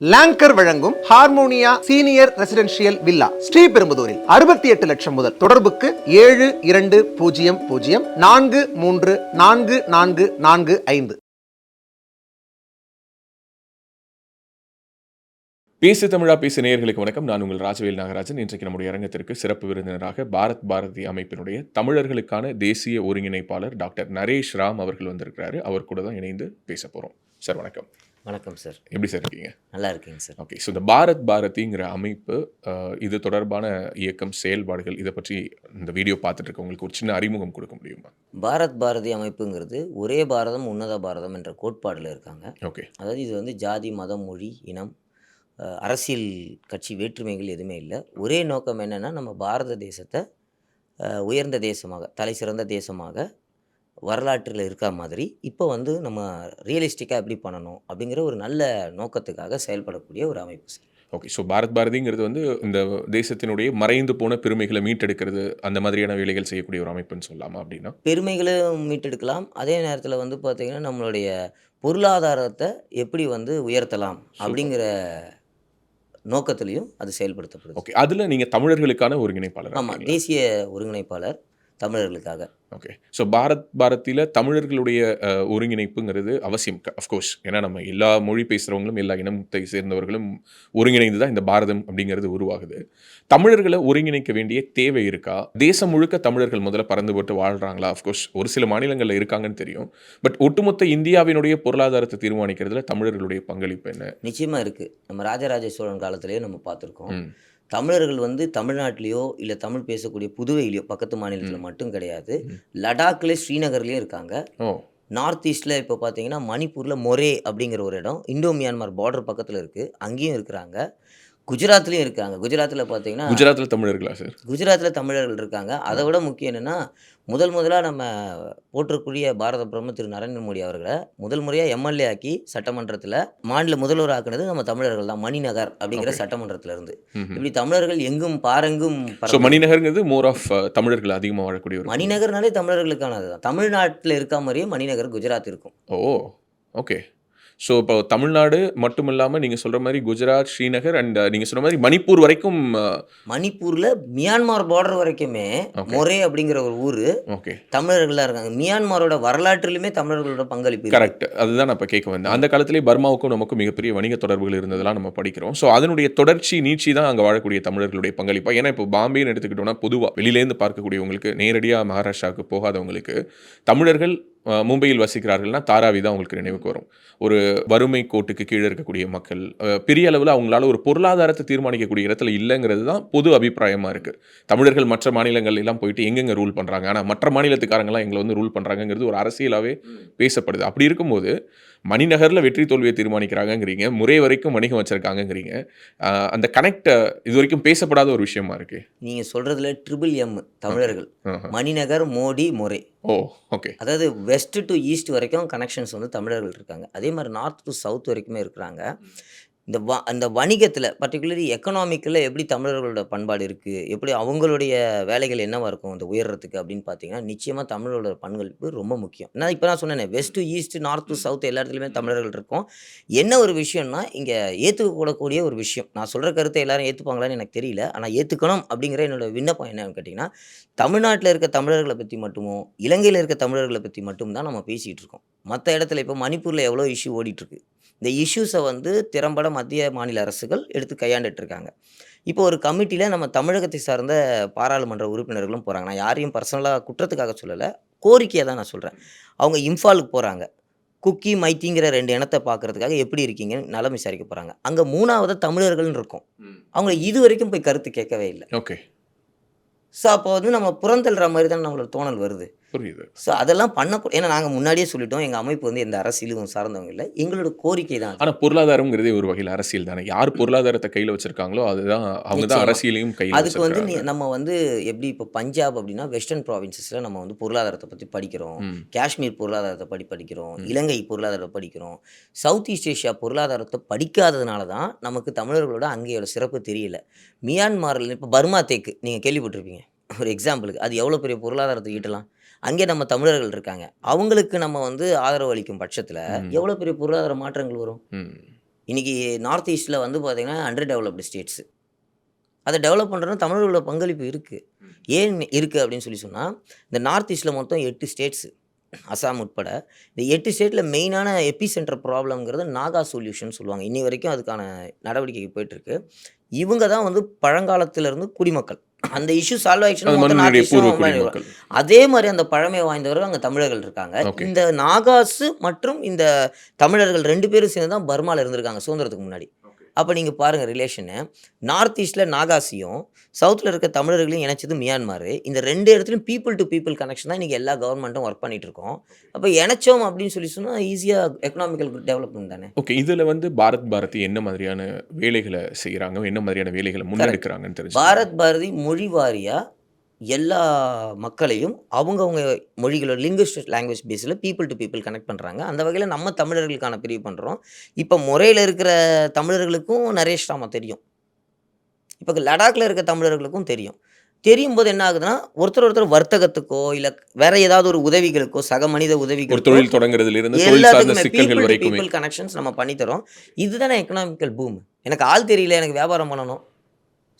Longer வழங்கும் Harmonia senior residential villa ஸ்ரீபெரும்புதூரில் அறுபத்தி எட்டு லட்சம் முதல் தொடர்புக்கு ஏழு இரண்டு பூஜ்ஜியம் பூஜ்ஜியம் நான்கு மூன்று நான்கு நான்கு நான்கு ஐந்து. பேசு தமிழா பேசு நேயர்களுக்கு வணக்கம். நான் உங்கள் ராஜவேல் நாகராஜன். இன்றைக்கு நம்முடைய அரங்கத்திற்கு சிறப்பு விருந்தினராக பாரத் பாரதி அமைப்பினுடைய தமிழர்களுக்கான தேசிய ஒருங்கிணைப்பாளர் டாக்டர் நரேஷ் ராம் அவர்கள் வந்திருக்கிறாரு. அவர் கூட தான் இணைந்து பேச போகிறோம் சார் வணக்கம். வணக்கம் சார் எப்படி சார் இருக்கீங்க? நல்லா இருக்கீங்க சார் ஓகே ஸோ இந்த பாரத் பாரதிங்கிற அமைப்பு இது தொடர்பான இயக்கம் செயல்பாடுகள் இதை பற்றி இந்த வீடியோ பார்த்துட்டு இருக்கவங்களுக்கு ஒரு சின்ன அறிமுகம் கொடுக்க முடியுமா? பாரத் பாரதி அமைப்புங்கிறது ஒரே பாரதம் உன்னத பாரதம் என்ற கோட்பாடில் இருக்காங்க. ஓகே அதாவது இது வந்து ஜாதி மதம் மொழி இனம் அரசியல் கட்சி வேற்றுமைகள் எதுவுமே இல்லை. ஒரே நோக்கம் என்னென்னா நம்ம பாரத தேசத்தை உயர்ந்த தேசமாக தலை சிறந்த தேசமாக வரலாற்றில் இருக்கா மாதிரி இப்போ வந்து நம்ம ரியலிஸ்டிக்காக எப்படி பண்ணணும் அப்படிங்கிற ஒரு நல்ல நோக்கத்துக்காக செயல்படக்கூடிய ஒரு அமைப்பு சார். ஓகே ஸோ பாரத் பாரதிங்கிறது வந்து இந்த தேசத்தினுடைய மறைந்து போன பெருமைகளை மீட்டெடுக்கிறது அந்த மாதிரியான வேலைகள் செய்யக்கூடிய ஒரு அமைப்புன்னு சொல்லலாமா அப்படின்னா? பெருமைகளும் மீட்டெடுக்கலாம். அதே நேரத்தில் வந்து பார்த்திங்கன்னா நம்மளுடைய பொருளாதாரத்தை எப்படி வந்து உயர்த்தலாம் அப்படிங்கிற நோக்கத்திலையும் அது செயல்படுத்தப்படுது. ஓகே அதில் நீங்கள் தமிழர்களுக்கான ஒருங்கிணைப்பாளர் ஆமாம் தேசிய ஒருங்கிணைப்பாளர். தமிழர்களுக்காக. ஓகே ஸோ பாரத் பாரதியில் தமிழர்களுடைய ஒருங்கிணைப்புங்கிறது அவசியம். அஃப்கோர்ஸ் ஏன்னா நம்ம எல்லா மொழி பேசுகிறவங்களும் எல்லா இனத்தை சேர்ந்தவர்களும் ஒருங்கிணைந்து தான் இந்த பாரதம் அப்படிங்கிறது உருவாகுது. தமிழர்களை ஒருங்கிணைக்க வேண்டிய தேவை இருக்கா? தேசம் முழுக்க தமிழர்கள் முதல்ல பறந்து போட்டு வாழ்கிறாங்களா அஃப்கோர்ஸ் ஒரு சில மாநிலங்களில் இருக்காங்கன்னு தெரியும். பட் ஒட்டுமொத்த இந்தியாவினுடைய பொருளாதாரத்தை தீர்மானிக்கிறதுல தமிழர்களுடைய பங்களிப்பு என்ன? நிச்சயமாக இருக்குது நம்ம ராஜராஜ சோழன் காலத்திலேயே நம்ம பார்த்துருக்கோம். தமிழர்கள் வந்து தமிழ்நாட்டிலேயோ இல்லை தமிழ் பேசக்கூடிய புதுவையிலையோ பக்கத்து மாநிலத்தில் மட்டும் கிடையாது. ம். லடாக்ல ஸ்ரீநகர்லேயும் இருக்காங்க. நார்த் ஈஸ்டில் இப்போ பார்த்தீங்கன்னா மணிப்பூரில் மொரே அப்படிங்கிற ஒரு இடம். இந்தோ மியான்மர் பார்டர் பக்கத்தில் இருக்குது அங்கேயும் இருக்கிறாங்க. குஜராத்லேயும் இருக்காங்க. குஜராத்தில் பார்த்தீங்கன்னா குஜராத்தில் தமிழர்களா சார்? குஜராத்தில் தமிழர்கள் இருக்காங்க. அதை விட முக்கியம் என்னென்னா முதல் முதலாக நம்ம போற்றக்கூடிய பாரத பிரதமர் திரு நரேந்திர மோடி அவர்களை முதல் முறையாக எம்எல்ஏ ஆக்கி சட்டமன்றத்தில் மாநில முதல்வர் ஆக்குனது நம்ம தமிழர்கள் தான் மணிநகர் அப்படிங்கிற. சட்டமன்றத்துல இருந்து. இப்படி தமிழர்கள் எங்கும் பாரெங்கும் மணிநகருங்கிறது மோர் ஆஃப் தமிழர்கள் அதிகமாக வாழக்கூடிய ஒரு மணிநகர்னாலே தமிழர்களுக்கானது தான் தமிழ்நாட்டில் இருக்க மாதிரியே மணிநகர் குஜராத் இருக்கும். ஓ ஓகே ஸோ இப்போ தமிழ்நாடு மட்டும் இல்லாமல் நீங்கள் சொல்கிற மாதிரி குஜராத் ஸ்ரீநகர் அண்ட் நீங்கள் சொல்கிற மாதிரி மணிப்பூர் வரைக்கும் மணிப்பூரில் மியான்மர் பார்டர் வரைக்குமே. மொரே அப்படிங்கிற ஒரு ஊர் ஓகே தமிழர்களாக இருக்காங்க. மியான்மரோட வரலாற்றிலுமே தமிழர்களோட பங்களிப்பு. கரெக்ட் அதுதான் நான் இப்போ கேட்க வந்தேன். அந்த காலத்திலே பர்மாவுக்கும் நமக்கும் மிகப்பெரிய வணிக தொடர்புகள் இருந்ததெல்லாம் நம்ம படிக்கிறோம். ஸோ அதனுடைய தொடர்ச்சி நீட்சி தான் அங்கே வாழக்கூடிய தமிழர்களுடைய பங்களிப்பா. ஏன்னா இப்போ பாம்பேன்னு எடுத்துக்கிட்டோம்னா பொதுவாக வெளியிலேருந்து பார்க்கக்கூடியவங்களுக்கு நேரடியாக மகாராஷ்டிராவுக்கு போகாதவங்களுக்கு தமிழர்கள் மும்பையில் வசிக்கிறார்கள்னா தாராவி தான் உங்களுக்கு நினைவுக்கு வரும். ஒரு வறுமை கோட்டுக்கு கீழே இருக்கக்கூடிய மக்கள் பெரிய அளவில் அவங்களால ஒரு பொருளாதாரத்தை தீர்மானிக்கக்கூடிய இடத்துல இல்லைங்கிறது தான் பொது அபிப்பிராயமாக இருக்குது தமிழர்கள் மற்ற மாநிலங்கள் எல்லாம் போயிட்டு எங்கெங்க ரூல் பண்ணுறாங்க ஆனால் மற்ற மாநிலத்துக்காரங்களாம் எங்களை வந்து ரூல் பண்ணுறாங்கங்கிறது ஒரு அரசியலாகவே பேசப்படுது. அப்படி இருக்கும்போது மணிநகரில் வெற்றி தோல்வியை தீர்மானிக்கிறாங்கங்கிறீங்க. முறை வரைக்கும் வணிகம் வச்சிருக்காங்கங்கிறீங்க. அந்த கனெக்ட் இது வரைக்கும் பேசப்படாத ஒரு விஷயமா இருக்கு? நீங்க சொல்றதுல ட்ரிபிள் எம் தமிழர்கள். Maninagar Modi Moreh oh okay. அதாவது வெஸ்ட் டு ஈஸ்ட் வரைக்கும் கனெக்ஷன்ஸ் வந்து தமிழர்கள் இருக்காங்க. அதே மாதிரி நார்த் டு சவுத் வரைக்குமே இருக்கிறாங்க. இந்த வ அந்த வணிகத்தில் பர்டிகுலர்லி எக்கனாமிக்கில் எப்படி தமிழர்களோட பண்பாடு இருக்குது எப்படி அவங்களுடைய வேலைகள் என்னவாக இருக்கும்? இந்த உயர்றதுக்கு அப்படின்னு பார்த்தீங்கன்னா நிச்சயமாக தமிழரோட பங்களிப்பு ரொம்ப முக்கியம். நான் இப்போ நான் சொன்னேனே west east north north south எல்லா இடத்துலையுமே தமிழர்கள் இருக்கோம். என்ன ஒரு விஷயம்னா இங்கே ஏற்றுக்கூடக்கூடிய ஒரு விஷயம். நான் சொல்கிற கருத்தை எல்லாரும் ஏற்றுப்பாங்களான்னு எனக்கு தெரியல. ஆனால் ஏற்றுக்கணும் அப்படிங்கிற என்னோட விண்ணப்பம் என்னன்னு கேட்டிங்கன்னா தமிழ்நாட்டில் இருக்க தமிழர்களை பற்றி மட்டுமோ இலங்கையில் இருக்க தமிழர்களை பற்றி மட்டும்தான் நம்ம பேசிகிட்டு இருக்கோம். மற்ற இடத்துல இப்போ மணிப்பூரில் எவ்வளோ இஷ்யூ ஓடிட்டுருக்கு இந்த இஷ்யூஸை வந்து திறம்பட மத்திய மாநில அரசுகள் எடுத்து கையாண்டுட்டு இருக்காங்க இப்போ ஒரு கமிட்டியில் நம்ம தமிழகத்தை சார்ந்த பாராளுமன்ற உறுப்பினர்களும் போகிறாங்க நான் யாரையும் பர்சனலாக குற்றத்துக்காக சொல்லலை. கோரிக்கையை தான் நான் சொல்கிறேன் அவங்க இம்ஃபாலுக்கு போகிறாங்க குக்கி மைத்திங்கிற ரெண்டு இனத்தை பார்க்கறதுக்காக எப்படி இருக்கீங்கன்னு நலம் விசாரிக்க போகிறாங்க அங்கே மூணாவது தமிழர்கள்னு இருக்கும். அவங்க இது வரைக்கும் போய் கருத்து கேட்கவே இல்லை. ஓகே. ஸோ அப்போ வந்து நம்ம புறந்தள்ளுற மாதிரி தான் நம்மளோட தோணல் வருது. புரியுது. ஸோ அதெல்லாம் பண்ணக்கூட ஏன்னா நாங்கள் முன்னாடியே சொல்லிட்டோம் எங்கள் அமைப்பு வந்து எந்த அரசியலும் சார்ந்தவங்க இல்லை. எங்களோட கோரிக்கை தான் அது. ஆனா பொருளாதாரம்ங்கிறதே ஒரு வகையில் அரசியல் தானே. யார் பொருளாதாரத்தை கையில வச்சிருக்காங்களோ அதுதான் அவங்க தான். அரசியலையும் கையில் அதுக்கு வந்து நம்ம வந்து எப்படி இப்போ பஞ்சாப் அப்படின்னா வெஸ்டர்ன் ப்ராவின்சஸில் நம்ம வந்து பொருளாதாரத்தை பற்றி படிக்கிறோம். காஷ்மீர் பொருளாதாரத்தை படி படிக்கிறோம். இலங்கை பொருளாதாரத்தை படிக்கிறோம். சவுத் ஈஸ்ட் ஏஷியா பொருளாதாரத்தை படிக்காததுனால தான் நமக்கு தமிழர்களோட அங்கேயோட சிறப்பு தெரியல. மியான்மாரில் இப்போ பர்மா தேக்கு நீங்கள் கேள்விப்பட்டிருப்பீங்க. ஒரு எக்ஸாம்பிளுக்கு அது எவ்வளோ பெரிய பொருளாதாரத்தை ஈட்டலாம்? அங்கே நம்ம தமிழர்கள் இருக்காங்க. அவங்களுக்கு நம்ம வந்து ஆதரவு அளிக்கும் பட்சத்தில். எவ்வளோ பெரிய பொருளாதார மாற்றங்கள் வரும். இன்றைக்கி நார்த் ஈஸ்ட்டில் வந்து பார்த்திங்கன்னா அண்டர் டெவலப்டு ஸ்டேட்ஸு அதை டெவலப் பண்ணுறதுனா தமிழர்களோட பங்களிப்பு இருக்குது ஏன் இருக்குது அப்படின்னு சொல்லி சொன்னால் இந்த நார்த் ஈஸ்ட்டில் மொத்தம் எட்டு ஸ்டேட்ஸு அசாம் உட்பட. இந்த எட்டு ஸ்டேட்டில் மெயினான எபி சென்டர் ப்ராப்ளம்ங்கிறது நாகா சொல்யூஷன் சொல்லுவாங்க. இன்னி வரைக்கும் அதுக்கான நடவடிக்கை போயிட்டுருக்கு இவங்க தான் வந்து பழங்காலத்திலிருந்து குடிமக்கள். அந்த இஷ்யூ சால்வ் ஆயிடுச்சுன்னா அதே மாதிரி அந்த பழமை வாய்ந்தவர்கள் அங்கே தமிழர்கள் இருக்காங்க. இந்த நாகாஸு மற்றும் இந்த தமிழர்கள் ரெண்டு பேரும் சேர்ந்து தான் பர்மாவில் இருந்திருக்காங்க சுதந்திரத்துக்கு முன்னாடி. அப்போ நீங்கள் பாருங்கள் ரிலேஷனு நார்த் ஈஸ்ட்டில் நாகாசியும் சவுத்தில் இருக்க தமிழர்களையும் இணைச்சது மியான்மார். இந்த ரெண்டு இடத்துலையும் பீப்புள் டு பீப்புள் கனெக்ஷன் தான் இன்றைக்கி எல்லா கவர்மெண்ட்டும் ஒர்க் பண்ணிட்டு இருக்கோம். அப்போ இணைச்சோம் அப்படின்னு சொல்லி சொன்னால் ஈஸியாக எக்கனாமிக்கல் டெவலப்மெண்ட் தானே? ஓகே இதுல வந்து பாரத் பாரதி என்ன மாதிரியான வேலைகளை செய்யறாங்க என்ன மாதிரியான வேலைகளை முன்னெடுக்கிறாங்கன்னு தெரிஞ்சு பாரத் பாரதி மொழி வாரியாக எல்லா மக்களையும் அவங்கவுங்க மொழிகளோட லிங்குஸ்டிக் லாங்குவேஜ் பேஸில் பீப்புள் டு பீப்புள் கனெக்ட் பண்ணுறாங்க அந்த வகையில் நம்ம தமிழர்களுக்கான பிரிவு பண்ணுறோம் இப்போ முறையில் இருக்கிற தமிழர்களுக்கும் நரேஷ் ராமா தெரியும். இப்போ லடாக்ல இருக்க தமிழர்களுக்கும் தெரியும். தெரியும் போது என்ன ஆகுதுன்னா ஒருத்தர் ஒருத்தர் வர்த்தகத்துக்கோ இல்லை வேற ஏதாவது ஒரு உதவிகளுக்கோ சக மனித ஒரு உதவிகளுக்கோ தொழில் தொடங்குறதுல இருந்து எல்லாத்துக்குமே பீப்புள் கனெக்ஷன்ஸ் நம்ம பண்ணித்தரோம். இதுதானே எக்கனாமிக்கல் பூம் எனக்கு ஆள் தெரியல எனக்கு வியாபாரம் பண்ணணும்.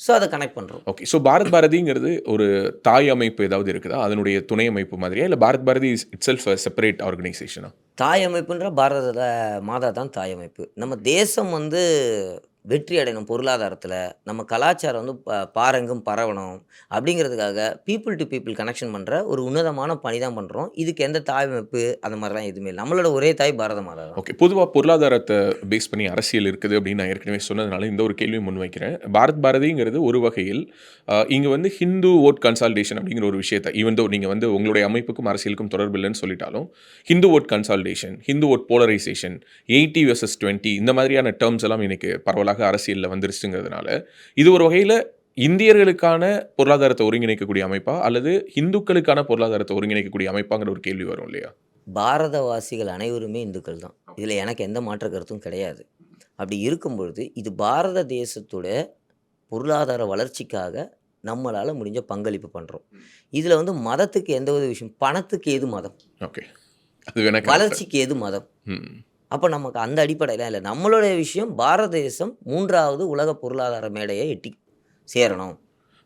ஸோ அதை கனெக்ட் பண்ணுறோம் ஓகே ஸோ பாரத் பாரதிங்கிறது ஒரு தாய் அமைப்பு ஏதாவது இருக்குதா? அதனுடைய துணை அமைப்பு மாதிரியா? இல்லை Bharat Bharati itself separate ஆர்கனைசேஷனா தாய் அமைப்புன்ற பாரத மாதா தான் தாய் அமைப்பு. நம்ம தேசம் வந்து வெற்றி அடையணும் பொருளாதாரத்தில். நம்ம கலாச்சாரம் வந்து ப பாரெங்கும் பரவணும் அப்படிங்கிறதுக்காக பீப்புள் டு பீப்புள் கனெக்ஷன் பண்ணுற ஒரு உன்னதமான பணி தான் பண்ணுறோம் இதுக்கு எந்த தாய் அமைப்பு அந்த மாதிரிலாம் எதுவுமே இல்லை. நம்மளோட ஒரே தாய் பாரத மாதா ஓகே பொதுவாக பொருளாதாரத்தை பேஸ் பண்ணி அரசியல் இருக்குது அப்படின்னு நான் ஏற்கனவே சொன்னதுனால இந்த ஒரு கேள்வியை முன்வைக்கிறேன் பாரத் பாரதிங்கிறது ஒரு வகையில் இங்கே வந்து ஹிந்து ஓட் கன்சால்டேஷன் அப்படிங்கிற ஒரு விஷயத்தை ஈவன் தோ நீங்கள் வந்து உங்களுடைய அமைப்புக்கும் அரசியலுக்கும் தொடர்பு இல்லைன்னு சொல்லிட்டாலும் Hindu vote consolidation Hindu vote polarisation eighty versus twenty இந்த மாதிரியான டேர்ம்ஸ் எல்லாம் இன்னைக்கு பரவலாக அரசியலில் வந்துருச்சுங்கிறதுனால இது ஒரு வகையில் இந்தியர்களுக்கான பொருளாதாரத்தை ஒருங்கிணைக்கக்கூடிய அமைப்பா? அல்லது இந்துக்களுக்கான பொருளாதாரத்தை ஒருங்கிணைக்கக்கூடிய அமைப்பாங்கிற ஒரு கேள்வி வரும் இல்லையா? பாரதவாசிகள் அனைவருமே இந்துக்கள் தான். இதில் எனக்கு எந்த மாற்று கருத்தும் கிடையாது. அப்படி இருக்கும் பொழுது இது பாரத தேசத்தோட பொருளாதார வளர்ச்சிக்காக நம்மளால் முடிஞ்ச பங்களிப்பு பண்ணுறோம் இதில் வந்து மதத்துக்கு எந்த ஒரு விஷயம் பணத்துக்கு எது மதம்? ஓகே. அது. வளர்ச்சிக்கு எது மதம்? அப்போ நமக்கு அந்த அடிப்படையில் இல்லை. நம்மளுடைய விஷயம் பாரத தேசம் மூன்றாவது உலக பொருளாதார மேடையை எட்டி சேரணும்.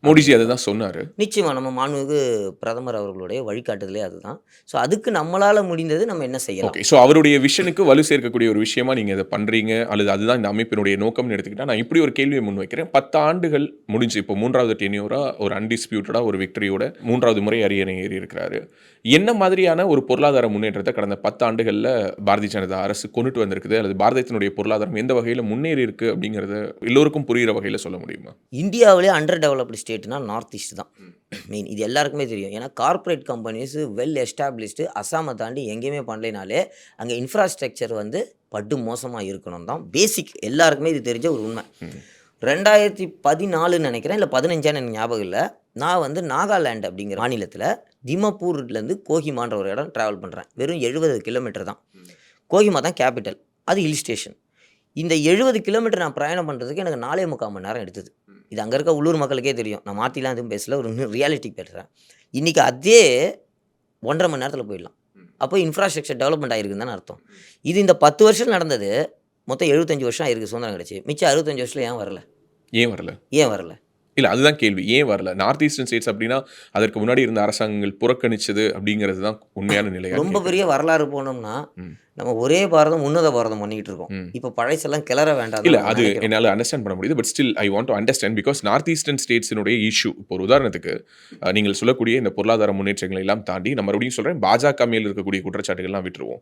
மோடிஜி அதை தான் சொன்னார். நிச்சயமா நம்ம மாண்புமிகு பிரதமர் அவர்களுடைய வழிகாட்டுதலே அதுதான். ஸோ அதுக்கு நம்மளால் முடிந்தது நம்ம என்ன செய்யலாம்? ஓகே ஸோ அவருடைய விஷனுக்கு வலு சேர்க்கக்கூடிய ஒரு விஷயமா நீங்கள் இதை பண்ணுறீங்க அல்லது அதுதான் இந்த அமைப்பினுடைய நோக்கம்னு எடுத்துக்கிட்டா நான் இப்படி ஒரு கேள்வியை முன்வைக்கிறேன். பத்து ஆண்டுகள் முடிஞ்சு இப்போ மூன்றாவது டென்யூராக ஒரு அன்டிஸ்பியூட்டடாக ஒரு விக்டரியோட மூன்றாவது முறை அரியணை ஏறி இருக்கிறாரு. என்ன மாதிரியான ஒரு பொருளாதார முன்னேற்றத்தை கடந்த பத்து ஆண்டுகளில் பாரதிய ஜனதா அரசு கொண்டுட்டு வந்திருக்குது அல்லது பாரதத்தினுடைய பொருளாதாரம் எந்த வகையில் முன்னேறி இருக்கு அப்படிங்கிறத எல்லோருக்கும் புரிகிற வகையில் சொல்ல முடியுமா? இந்தியாவிலே அண்டர் டெவலப்டு ஸ்டேட்னா நார்த் ஈஸ்ட் தான். மெயின் இது எல்லாருக்குமே தெரியும். ஏன்னா கார்ப்பரேட் கம்பெனிஸ் வெல் எஸ்டாப்ளிஷ்டு அசாமை தாண்டி எங்கேயுமே பண்ணலைனாலே அங்கே இன்ஃப்ராஸ்ட்ரக்சர் வந்து படு மோசமாக இருக்கணும் தான் பேசிக் எல்லாருக்குமே இது தெரிஞ்ச ஒரு உண்மை. ரெண்டாயிரத்தி பதினாலுன்னு நினைக்கிறேன். இல்லை பதினஞ்சான்னு எனக்கு ஞாபகம் இல்லை. நான் வந்து நாகாலாந்து அப்படிங்கிற மாநிலத்தில் திமப்பூர்லேருந்து கோஹிமான்ற ஒரு இடம் ட்ராவல் பண்ணுறேன் வெறும் எழுபது கிலோமீட்டர் தான். கோஹிமா தான் கேபிட்டல் அது ஹில் ஸ்டேஷன் இந்த எழுபது கிலோமீட்டர் நான் பிரயாணம் பண்ணுறதுக்கு எனக்கு நாலே முக்கால் மணி நேரம் எடுத்தது. இது அங்கே இருக்க உள்ளூர் மக்களுக்கே தெரியும். நான் மாற்றிலாம் எதுவும் பேசல ஒரு ரியாலிட்டி பேசுகிறேன் இன்றைக்கி அதே ஒன்றரை மணி நேரத்தில் போயிடலாம். அப்போ இன்ஃப்ராஸ்ட்ரக்சர் டெவலப்மெண்ட் ஆகிருக்குன்னு தானே அர்த்தம். இது இந்த பத்து வருஷம் நடந்தது மொத்தம் எழுபத்தஞ்சு வருஷம் ஆயிருக்கு சுதந்திரம் கிடச்சி. மிச்சம் அறுபத்தஞ்சு வருஷத்தில் ஏன் வரல? ஏன் வரல? ஏன் வரல? இல்லை அதுதான் கேள்வி. ஏன் வரல? நார்த் ஈஸ்டர்ன் ஸ்டேட்ஸ் அப்படின்னா அதற்கு முன்னாடி இருந்த அரசாங்கங்கள் புறக்கணிச்சது அப்படிங்கிறது தான் உண்மையான நிலை ரொம்ப பெரிய வரலாறு போனோம்னா. நம்ம ஒரே பாரதம் உன்னத பாரதம் பண்ணிக்கிட்டு இருக்கோம். இப்போ பழசெல்லாம் கிளற வேண்டாம் இல்ல அது என்னால் அண்டர்ஸ்டாண்ட் பண்ண முடியுது but still I want to understand because north eastern ஸ்டேட்ஸினுடைய issue இப்போ ஒரு உதாரணத்துக்கு நீங்கள் சொல்லக்கூடிய இந்த பொருளாதார முன்னேற்றங்களை எல்லாம் தாண்டி நம்ம மறுபடியும் சொல்றேன் பாஜக மேல் இருக்கக்கூடிய குற்றச்சாட்டுகள்லாம் விட்டுருவோம்.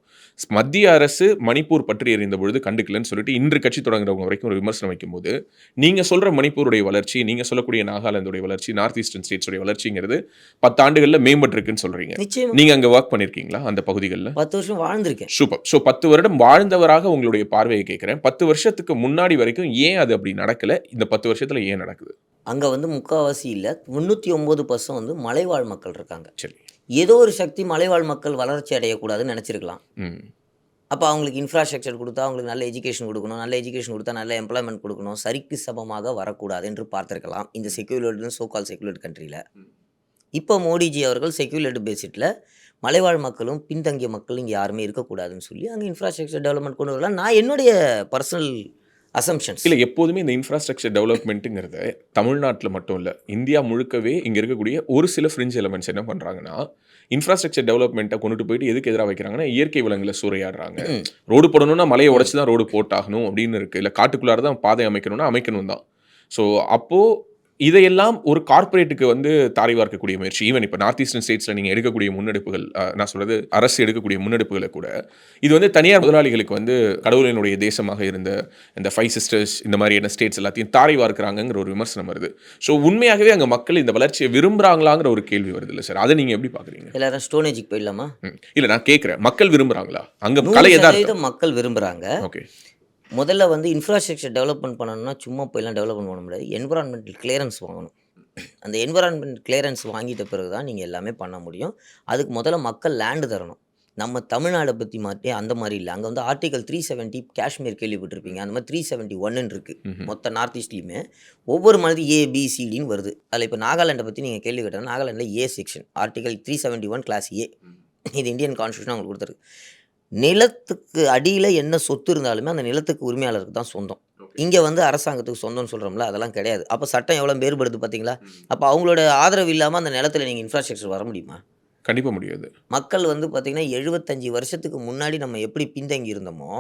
மத்திய அரசு மணிப்பூர் பற்றி எறிந்த பொழுது கண்டுக்கலன்னு சொல்லிட்டு இன்று கட்சி தொடங்குறவங்க வரைக்கும் ஒரு விமர்சனம் வைக்கும்போது நீங்க சொல்ற மணிப்பூருடைய வளர்ச்சி நீங்க சொல்லக்கூடிய நாகாலாந்துடைய வளர்ச்சி நார்த் ஈஸ்டர்ன் ஸ்டேட்ஸுடைய வளர்ச்சிங்கிறது பத்தாண்டுகள்ல மேம்பட்டிருக்குன்னு சொல்றீங்க. நிச்சயம். நீங்க அங்க ஒர்க் பண்ணிருக்கீங்களா அந்த பகுதிகளில்? பத்து வருஷம் வாழ்ந்திருக்கேன். சூப்பர் ஸோ பத்து வருடம் வாழ்ந்தவராக உங்களுடைய பார்வையை கேட்குறேன். பத்து வருஷத்துக்கு முன்னாடி வரைக்கும் ஏன் அது அப்படி நடக்கல? இந்த பத்து வருஷத்துல ஏன் நடக்குது? அங்கே வந்து முக்கால்வாசி இல்லை. முந்நூற்றி ஒம்பது பர்சன்ட் வந்து மலைவாழ் மக்கள் இருக்காங்க. சரி. ஏதோ ஒரு சக்தி மலைவாழ் மக்கள் வளர்ச்சி அடையக்கூடாதுன்னு நினச்சிருக்கலாம். அப்போ அவங்களுக்கு இன்ஃப்ராஸ்ட்ரக்சர் கொடுத்தா அவங்களுக்கு நல்ல எஜுகேஷன் கொடுக்கணும். நல்ல எஜுகேஷன் கொடுத்தா நல்ல எம்ப்ளாய்மெண்ட் கொடுக்கணும். சரிக்கு சமமாக வரக்கூடாது என்று பார்த்திருக்கலாம். இந்த செக்யூலர்டு சோகால் செக்யூலர்டு கண்ட்ரியில் இப்போ மோடிஜி அவர்கள் செக்யூலர்டு பேசிட்டில் மலைவாழ் மக்களும் பின்தங்கிய மக்களும் இங்கே யாருமே இருக்கக்கூடாதுன்னு சொல்லி அங்கே இன்ஃப்ராஸ்ட்ரக்சர் டெவலப்மெண்ட் கொண்டு வரலாம். நான் என்னுடைய பர்சனல் அசம்ஷன்ஸ் இல்ல எப்போதுமே இந்த இன்ஃப்ராஸ்ட்ரக்சர் டெவலப்மெண்ட்டுங்கிறத தமிழ்நாட்டில் மட்டும் இல்ல இந்தியா முழுக்கவே இங்க இருக்கக்கூடிய ஒரு சில ஃப்ரிஞ்ச் எலமெண்ட்ஸ் என்ன பண்றாங்கன்னா இன்ஃப்ராஸ்ட்ரக்சர் டெவலப்மெண்ட்டை கொண்டுட்டு போயிட்டு எதுக்கு எதிராக வைக்கிறாங்கன்னா இயற்கை வளங்களை சூறையாடுறாங்க. ரோடு போடணும்னா மலையை உடைச்சு தான் ரோடு போட்டாகணும் அப்படின்னு இருக்கு. இல்ல காட்டுக்குள்ளார தான் பாதை அமைக்கணும்னா அமைக்கணும் தான் ஸோ அப்போ இதையெல்லாம் ஒரு கார்ப்பரேட்டுக்கு வந்து தாரை வார்க்கக்கூடிய முயற்சி. ஈவன் இப்போ நார்த் ஈஸ்டர்ன் ஸ்டேட்ஸில் நீங்கள் எடுக்கக்கூடிய முன்னெடுப்புகள் நான் சொல்றது அரசு எடுக்கக்கூடிய முன்னெடுப்புகளை கூட இது வந்து தனியார் முதலாளிகளுக்கு வந்து கடவுளினுடைய தேசமாக இருந்த இந்த ஃபைவ் சிஸ்டர்ஸ் இந்த மாதிரியான ஸ்டேட்ஸ் எல்லாத்தையும் தாரை வார்க்கிறாங்கங்கிற ஒரு விமர்சனம் வருது. ஸோ உண்மையாகவே அங்கே மக்கள் இந்த வளர்ச்சியை விரும்புகிறாங்களாங்கிற ஒரு கேள்வி வருது இல்லை சார்? அதை நீங்கள் எப்படி பார்க்குறீங்க? எல்லாரும் ஸ்டோனேஜுக்கு போயிடலாமா? இல்லை நான் கேட்குறேன். மக்கள் விரும்புகிறாங்களா அங்கே கலை மக்கள் விரும்புகிறாங்க ஓகே. முதல்ல வந்து இன்ஃப்ராஸ்ட்ரக்சர் டெவலப்மெண்ட் பண்ணணும்னா சும்மா போயெல்லாம் டெவலப்மெண்ட் பண்ண முடியாது. என்விரான்மெண்டல் கிளியரன்ஸ் வாங்கணும். அந்த என்விரான்மெண்ட் கிளியரன்ஸ் வாங்கிட்ட பிறகு தான் நீங்கள் எல்லாமே பண்ண முடியும். அதுக்கு முதல்ல மக்கள் லேண்டு தரணும். நம்ம தமிழ்நாடை பற்றி மாற்றி அந்த மாதிரி இல்லை. அங்கே வந்து ஆர்டிகல் த்ரீ செவன்ட்டி காஷ்மீர் கேள்விப்பட்டிருப்பீங்க. அந்த மாதிரி த்ரீ செவன்ட்டி ஒன்னு இருக்குது மொத்த நார்த் ஈஸ்ட்லேயுமே ஒவ்வொரு மாதிரி ஏபிசிடின்னு வருது. அதில் இப்போ நாகாலாண்டை பற்றி நீங்கள் கேள்வி கேட்டால் நாகாலாண்டில் A section article three seventy one clause A இது இந்தியன் கான்ஸ்டியூஷன் அவங்களுக்கு கொடுத்துருக்கு. நிலத்துக்கு அடியில் என்ன சொத்து இருந்தாலுமே அந்த நிலத்துக்கு உரிமையாளருக்கு தான் சொந்தம். இங்கே வந்து அரசாங்கத்துக்கு சொந்தம்னு சொல்கிறோம்ல அதெல்லாம் கிடையாது. அப்போ சட்டம் எவ்வளோ வேறுபடுது பார்த்தீங்களா அப்போ அவங்களோட ஆதரவு இல்லாமல் அந்த நிலத்துல நீங்கள் இன்ஃப்ராஸ்ட்ரக்சர் வர முடியுமா? கண்டிப்பாக முடியாது. மக்கள் வந்து பார்த்திங்கன்னா எழுபத்தஞ்சி வருஷத்துக்கு முன்னாடி நம்ம எப்படி பின்தங்கி இருந்தோமோ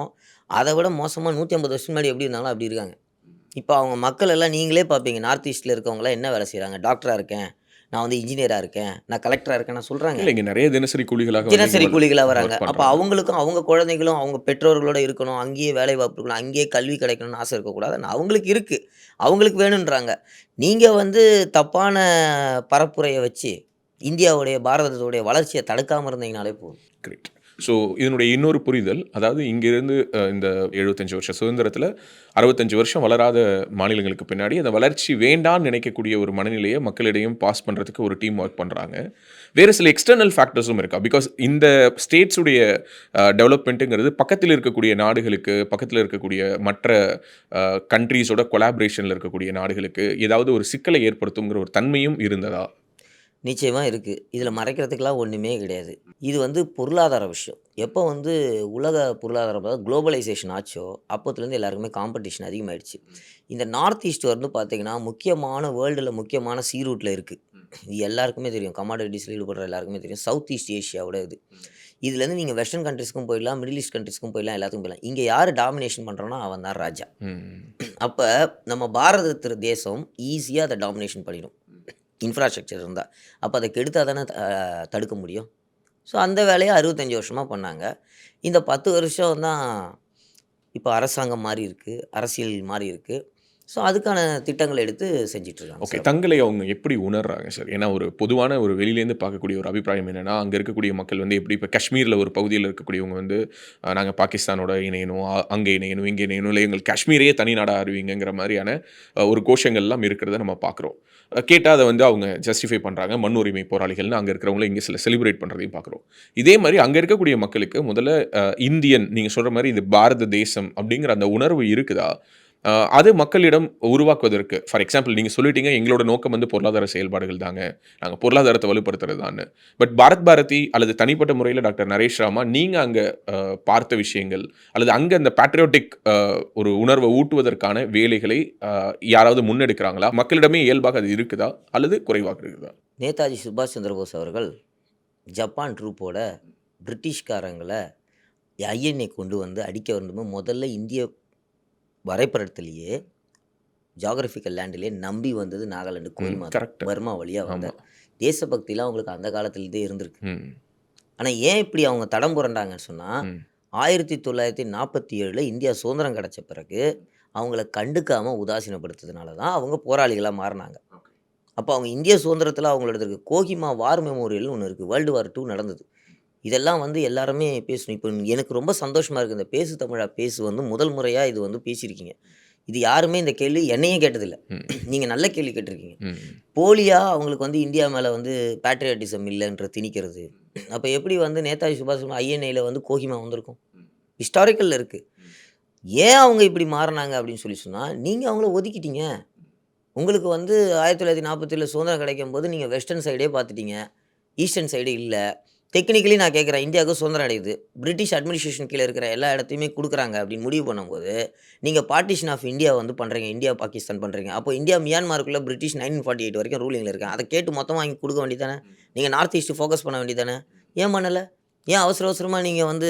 அதை விட மோசமாக நூற்றி ஐம்பது வருஷம் முன்னாடி எப்படி இருந்தாலும் அப்படி இருக்காங்க. இப்போ அவங்க மக்கள் எல்லாம் நீங்களே பார்ப்பீங்க நார்த் ஈஸ்ட்டில் இருக்கவங்களாம் என்ன வேலை செய்கிறாங்க டாக்டராக இருக்கேன். நான் வந்து இன்ஜினியராக இருக்கேன் நான் கலெக்டராக இருக்கேன் நான் சொல்கிறாங்க இல்லை இங்கே நிறைய தினசரி கூலிகளாக தினசரி கூலிகளாக வராங்க. அப்போ. அவங்களுக்கும் அவங்க குழந்தைகளும் அவங்க பெற்றோர்களோட இருக்கணும் அங்கேயே வேலை வாய்ப்பு இருக்கணும் அங்கேயே கல்வி கிடைக்கணும்னு ஆசை இருக்கக்கூடாது. அவங்களுக்கு இருக்குது அவங்களுக்கு வேணுன்றாங்க நீங்கள் வந்து தப்பான பரப்புரையை வச்சு இந்தியாவுடைய பாரதத்துடைய வளர்ச்சியை தடுக்காமல் இருந்தீங்கனாலே போதும். கிரேட் ஸோ இதனுடைய இன்னொரு புரிதல் அதாவது இங்கிருந்து இந்த எழுபத்தஞ்சு வருஷம் சுதந்திரத்தில் அறுபத்தஞ்சு வருஷம் வளராத மாநிலங்களுக்கு பின்னாடி அந்த வளர்ச்சி வேண்டான்னு நினைக்கக்கூடிய ஒரு மனநிலையை மக்களிடையும் பாஸ் பண்ணுறதுக்கு ஒரு டீம் ஒர்க் பண்ணுறாங்க வேறு சில எக்ஸ்டர்னல் ஃபேக்டர்ஸும் இருக்கா? பிகாஸ் இந்த ஸ்டேட்ஸுடைய டெவலப்மெண்ட்டுங்கிறது பக்கத்தில் இருக்கக்கூடிய நாடுகளுக்கு பக்கத்தில் இருக்கக்கூடிய மற்ற கண்ட்ரீஸோட கொலாபரேஷனில் இருக்கக்கூடிய நாடுகளுக்கு ஏதாவது ஒரு சிக்கலை ஏற்படுத்துங்கிற ஒரு தன்மையும் இருந்ததா? நிச்சயமாக இருக்குது இதில் மறைக்கிறதுக்கெலாம் ஒன்றுமே கிடையாது. இது வந்து பொருளாதார விஷயம். எப்போ வந்து உலக பொருளாதாரம் குளோபலைசேஷன் ஆச்சோ அப்போத்துலேருந்து எல்லாருக்குமே காம்படிஷன் அதிகமாயிடுச்சு. இந்த நார்த் ஈஸ்ட் வந்து பார்த்தீங்கன்னா முக்கியமான வேர்ல்டில் முக்கியமான சீ ரூட்டில் இருக்குது இது எல்லாருக்குமே தெரியும். கமாடிட்டிஸில் ஈடுபடுற எல்லாருக்குமே தெரியும். சவுத் ஈஸ்ட் ஏஷியாவோட இது. இதுலேருந்து நீங்கள் வெஸ்டர்ன் கண்ட்ரிஸ்க்கும் போயிடலாம் மிடில் ஈஸ்ட் கண்ட்ரிஸ்க்கும் போயிடலாம் எல்லாத்துக்கும் போயிடலாம். இங்கே யார் டாமினேஷன் பண்ணுறோன்னா அவன் தான் ராஜா அப்போ நம்ம பாரத தேசம் ஈஸியாக அதை டாமினேஷன் பண்ணிடும். இன்ஃப்ராஸ்ட்ரக்சர் இருந்தால் அப்போ அதை கெடுத்தால் தானே த- தடுக்க முடியும்? ஸோ அந்த வேலையை அறுபத்தஞ்சி வருஷமாக பண்ணாங்க. இந்த பத்து வருஷம் தான் இப்போ அரசாங்கம் மாறி இருக்குது அரசியல் மாறி இருக்குது ஸோ அதுக்கான திட்டங்களை எடுத்து செஞ்சுட்டு இருக்காங்க ஓகே. தங்களை அவங்க எப்படி உணர்றாங்க சார்? ஏன்னா ஒரு பொதுவான ஒரு வெளியிலேருந்து பார்க்கக்கூடிய ஒரு அபிப்பிராயம் என்னன்னா அங்கே இருக்கக்கூடிய மக்கள் வந்து எப்படி இப்போ காஷ்மீரில் ஒரு பகுதியில் இருக்கக்கூடியவங்க வந்து நாங்கள் பாகிஸ்தானோட இணையணும் அங்கே இணையணும் இங்கே இணையணும் இல்லை எங்கள் காஷ்மீரையே தனி நாடாக அறிவிங்கிற மாதிரியான ஒரு கோஷங்கள்லாம் இருக்கிறத நம்ம பார்க்குறோம். கேட்டால் அதை வந்து அவங்க ஜஸ்டிஃபை பண்ணுறாங்க மண் உரிமை போராளிகள்னு அங்கே இருக்கிறவங்கள இங்கே சில செலிப்ரேட் பண்ணுறதையும் பார்க்குறோம். இதே மாதிரி அங்கே இருக்கக்கூடிய மக்களுக்கு முதல்ல இந்தியன் நீங்கள் சொல்கிற மாதிரி இது பாரத தேசம் அப்படிங்கிற அந்த உணர்வு இருக்குதா? அது மக்களிடம் உருவாக்குவதற்கு. ஃபார் எக்ஸாம்பிள் நீங்கள் சொல்லிட்டீங்க எங்களோட நோக்கம் வந்து பொருளாதார செயல்பாடுகள் தாங்க. நாங்கள் பொருளாதாரத்தை வலுப்படுத்துறது தான்னு பட் பாரத் பாரதி அல்லது தனிப்பட்ட முறையில் டாக்டர் நரேஷ் ராமா நீங்கள் அங்கே பார்த்த விஷயங்கள் அல்லது அங்கே அந்த பேட்ரியாட்டிக் ஒரு உணர்வை ஊட்டுவதற்கான வேலைகளை யாராவது முன்னெடுக்கிறாங்களா? மக்களிடமே இயல்பாக அது இருக்குதா? அல்லது குறைவாக இருக்குதா? நேதாஜி சுபாஷ் சந்திரபோஸ் அவர்கள் ஜப்பான் ட்ரூப்போட பிரிட்டிஷ்காரங்களை ஐஎன்ஏ கொண்டு வந்து அடிக்க வேண்டும். முதல்ல இந்திய வரைபடத்திலேயே ஜாகிரபிக்கல் லேண்டிலே நம்பி வந்தது நாகாலாந்து கோயிமா பர்மா வழியாக வந்த ஆமாம் தேசபக்திலாம் அவங்களுக்கு அந்த காலத்துலேருந்தே இருந்திருக்கு. ஆனால் ஏன் இப்படி அவங்க தடம் புரண்டாங்கன்னு சொன்னால். ஆயிரத்தி தொள்ளாயிரத்தி நாற்பத்தி ஏழில் இந்தியா சுதந்திரம் கிடைச்ச பிறகு அவங்கள கண்டுக்காமல் உதாசீனப்படுத்துறதுனால தான் அவங்க போராளிகளாக மாறினாங்க. அப்போ அவங்க இந்திய சுதந்திரத்தில் அவங்களோட இருக்கு. கோஹிமா வார் மெமோரியல்னு ஒன்று இருக்குது வேர்ல்டு வார் டூ நடந்தது. இதெல்லாம் வந்து எல்லாருமே பேசணும். இப்போ எனக்கு ரொம்ப சந்தோஷமாக இருக்குது இந்த பேசு தமிழா பேசு வந்து முதல் முறையாக இது வந்து பேசியிருக்கீங்க. இது யாருமே இந்த கேள்வி என்னையும் கேட்டதில்லை. நீங்கள் நல்ல கேள்வி கேட்டிருக்கீங்க. ம். போலியா அவங்களுக்கு வந்து இந்தியா மேலே வந்து பேட்ரியாட்டிசம் இல்லைன்ற திணிக்கிறது. அப்போ எப்படி வந்து நேதாஜி சுபாஷ் ஐஎன்ஐயில் வந்து கோஹிமா வந்திருக்கும்? ஹிஸ்டாரிக்கலில் இருக்குது ஏன் அவங்க இப்படி மாறினாங்க அப்படின்னு சொல்லி சொன்னால் நீங்கள் அவங்கள ஒதுக்கிட்டீங்க. உங்களுக்கு வந்து ஆயிரத்தி தொள்ளாயிரத்தி நாற்பத்தேழில் சுதந்திரம் கிடைக்கும் போது நீங்கள் வெஸ்டர்ன் சைடே பார்த்துட்டீங்க. ஈஸ்டர்ன் சைடு இல்லை. டெக்னிக்கலி நான் கேட்குறேன் இந்தியாவுக்கு சுதந்திரம் அடையுது. பிரிட்டிஷ் அட்மினிஸ்ட்ரேஷன் கீழே இருக்கிற எல்லா இடத்தையுமே கொடுக்குறாங்க அப்படின்னு முடிவு பண்ணும்போது நீங்கள் பார்ட்டிஷன் ஆஃப் இந்தியா வந்து பண்ணுறீங்க இந்தியா பாகிஸ்தான் பண்ணுறீங்க அப்போ இந்தியா மியான்மாருக்குள்ளே பிரிட்டிஷ் நைன்டீன் ஃபார்ட்டி எயிட் வரைக்கும் ரூலிங்கில் இருக்கேன் அதை கேட்டு மொத்தமாக வாங்கி கொடுக்க வேண்டியதானே நீங்கள் நார்த் ஈஸ்ட்டு ஃபோக்கஸ் பண்ண வேண்டியதானே ஏன் பண்ணலை? ஏன் அவசர அவசரமாக நீங்கள் வந்து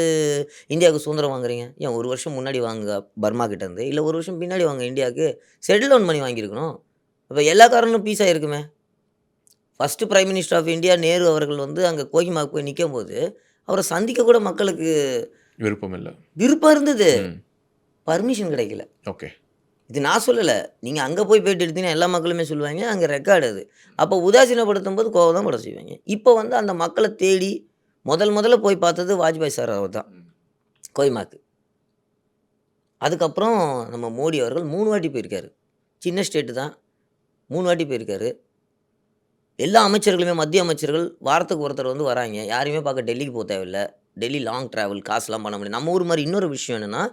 இந்தியாவுக்கு சுதந்திரம் வாங்குறீங்க? ஏன் ஒரு வருஷம் முன்னாடி வாங்க பர்மா கிட்டேருந்து இல்லை ஒரு வருஷம் பின்னாடி வாங்க இந்தியாவுக்கு? செட்டில் டவுன் பண்ணி வாங்கியிருக்கணும். இப்போ எல்லா காரணமும் பீஸாக ஆகிருக்குமே first prime minister of India Nehru அவர்கள் வந்து அங்கே கோஹிமாவுக்கு போய் நிற்கும் போது அவரை சந்திக்க கூட மக்களுக்கு விருப்பம் இல்லை. விருப்பம் இருந்தது. பர்மிஷன் கிடைக்கல. ஓகே. இது நான் சொல்லலை. நீங்கள் அங்கே போய் போயிட்டு எடுத்தீங்கன்னா எல்லா மக்களுமே சொல்லுவாங்க அங்கே ரெக்கார்டு அது. அப்போ உதாசீனப்படுத்தும் போது கோவம் தான் பட செய்வாங்க. இப்போ வந்து அந்த மக்களை தேடி முதல் முதல்ல போய் பார்த்தது வாஜ்பாய் சார் அவர் தான். கோய்மாக்கு அதுக்கப்புறம் நம்ம மோடி அவர்கள் மூணு வாட்டி போயிருக்காரு. சின்ன ஸ்டேட்டு தான். மூணு வாட்டி போயிருக்காரு. எல்லா அமைச்சர்களுமே மத்திய அமைச்சர்கள் வாரத்துக்கு ஒருத்தர் வந்து வராங்க. யாரையுமே பார்க்க டெல்லிக்கு போக தேவையில்லை. டெல்லி லாங் ட்ராவல் காசுலாம் பண்ண முடியும் நம்ம ஊர் மாதிரி இன்னொரு விஷயம் என்னென்னா